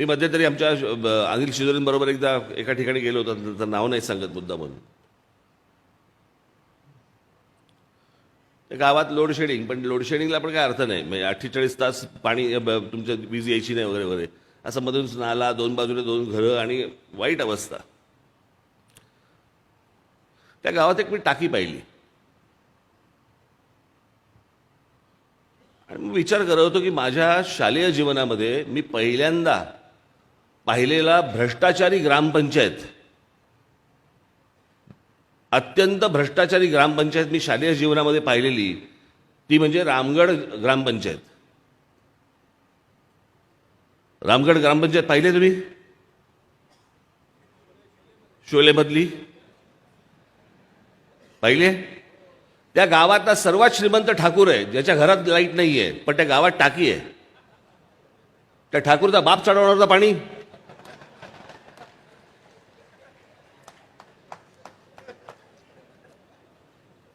मी मध्यंतरी आमच्या अनिल शिजोरींबरोबर एकदा एका ठिकाणी गेलो होतो त्यांचं नाव नाही सांगत मुद्दा म्हणून. त्या गावात लोडशेडिंग पण लोडशेडिंगला पण काय अर्थ नाही. म्हणजे अठ्ठेचाळीस तास पाणी तुमच्या वीज यायची नाही वगैरे वगैरे. असं मधून नाला दोन बाजूला दोन घरं आणि वाईट अवस्था. त्या गावात एक मी टाकी पाहिली. आणि मी विचार करत होतो की माझ्या शालेय जीवनामध्ये मी पहिल्यांदा पाहिलेला भ्रष्टाचारी ग्रामपंचायत. अत्यंत भ्रष्टाचारी ग्रामपंचायत मी शालेय जीवनामध्ये पाहिलेली ती म्हणजे रामगड ग्रामपंचायत. रामगड ग्रामपंचायत पाहिले तुम्ही? शोलेमधली पाहिले? त्या गावातला सर्वात श्रीमंत ठाकूर आहे ज्याच्या घरात लाइट नाही आहे पण त्या गावात टाकी आहे. त्या ठाकूरचा बाप चढवणार होता पाणी.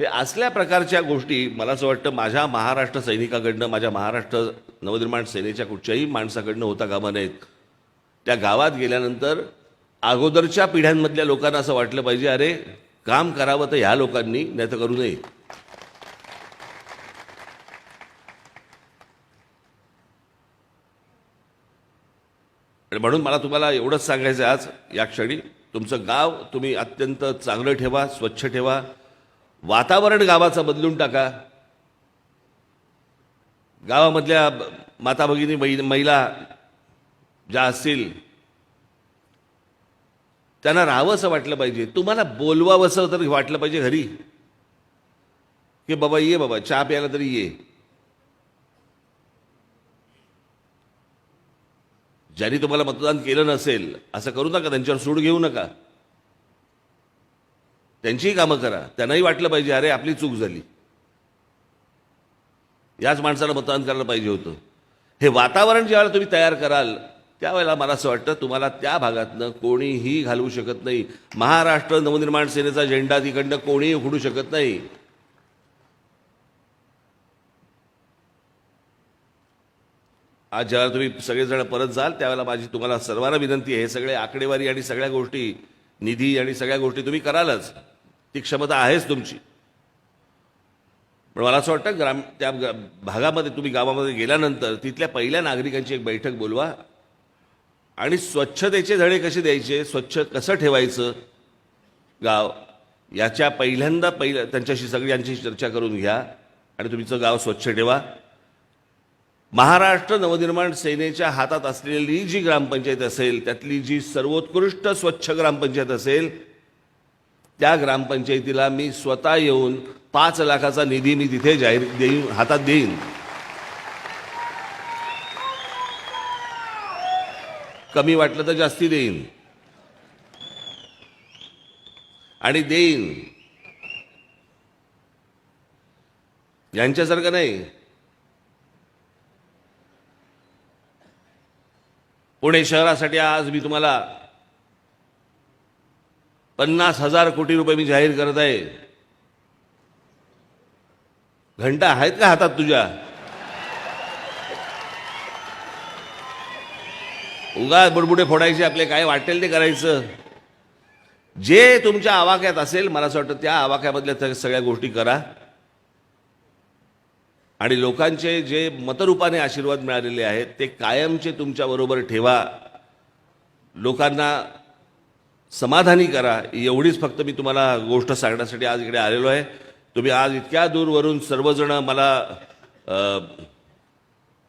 हे असल्या प्रकारच्या गोष्टी मला असं वाटतं माझ्या महाराष्ट्र सैनिकाकडनं माझ्या महाराष्ट्र नवनिर्माण सेनेच्या कुठच्याही माणसाकडनं होता कामा नयेत. त्या गावात गेल्यानंतर अगोदरच्या पिढ्यांमधल्या लोकांना असं वाटलं पाहिजे अरे काम करावं तर ह्या लोकांनी नाही तर करू नये. आणि म्हणून मला तुम्हाला एवढंच सांगायचं आज या क्षणी तुमचं गाव तुम्ही अत्यंत चांगलं ठेवा स्वच्छ ठेवा. वातावरण गावाचं बदलून टाका. गावामधल्या माता भगिनी महिला ज्या असतील त्यांना राहावंसं वाटलं पाहिजे. तुम्हाला बोलवावंसं तर वाटलं पाहिजे घरी. की बाबा ये बाबा चहा प्यायला तरी ये. ज्यांनी तुम्हाला मतदान केलं नसेल असं करू नका त्यांच्यावर सूड घेऊ नका. त्यांचीही कामं करा. त्यांनाही वाटलं पाहिजे अरे आपली चूक झाली. याच माणसाला मतदान करायला पाहिजे होतं. हे वातावरण ज्यावेळेला तुम्ही तयार कराल त्यावेळेला मला असं वाटतं तुम्हाला त्या भागातनं कोणीही घालवू शकत नाही. महाराष्ट्र नवनिर्माण सेनेचा झेंडा तिकडनं कोणीही उघडू शकत नाही. आज ज्यावेळेला तुम्ही सगळेजण परत जाल त्यावेळेला माझी तुम्हाला सर्वांना विनंती आहे हे सगळे आकडेवारी आणि सगळ्या गोष्टी निधी आणि सगळ्या गोष्टी तुम्ही करालच. ती क्षमता आहेच तुमची. पण मला असं वाटतं ग्राम त्या भागामध्ये तुम्ही गावामध्ये गेल्यानंतर तिथल्या पहिल्या नागरिकांची एक बैठक बोलवा आणि स्वच्छतेचे धडे कसे द्यायचे स्वच्छ कसं ठेवायचं गाव याच्या पहिल्यांदा पहिल्या त्यांच्याशी सगळ्यांची चर्चा करून घ्या आणि तुमचं गाव स्वच्छ ठेवा. महाराष्ट्र नवनिर्माण सेनेच्या हातात असलेली जी ग्रामपंचायत असेल त्यातली जी सर्वोत्कृष्ट स्वच्छ ग्रामपंचायत असेल त्या ग्रामपंचायतीला मी स्वतः येऊन पाच लाखाचा निधी मी तिथे जाहीर देईन हातात देईन. कमी वाटलं तर जास्ती देईन. आणि देईन. यांच्यासारखं नाही. पुणे शहरासाठी आज मी तुम्हाला पन्नास हजार कोटी रुपये मी जाहीर करत आहे. घंटा आहेत का हातात तुझ्या? उगा बुडबुडे फोडायचे आपले काय वाटेल ते करायचं. जे तुमच्या आवाक्यात असेल मला असं वाटतं त्या आवाक्यामधल्या सगळ्या गोष्टी करा. आणि लोकांचे जे मतरूपाने आशीर्वाद मिळालेले आहेत ते कायमचे तुमच्याबरोबर ठेवा. लोकांना समाधानी करा. एवढीच फक्त मी तुम्हाला गोष्ट सांगण्यासाठी आज इकडे आलेलो आहे. तुम्ही आज इतक्या दूरवरून सर्वजण मला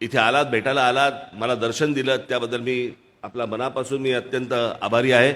इथे आलात भेटायला आलात मला दर्शन दिलं त्याबद्दल मी आपल्या मनापासून मी अत्यंत आभारी आहे.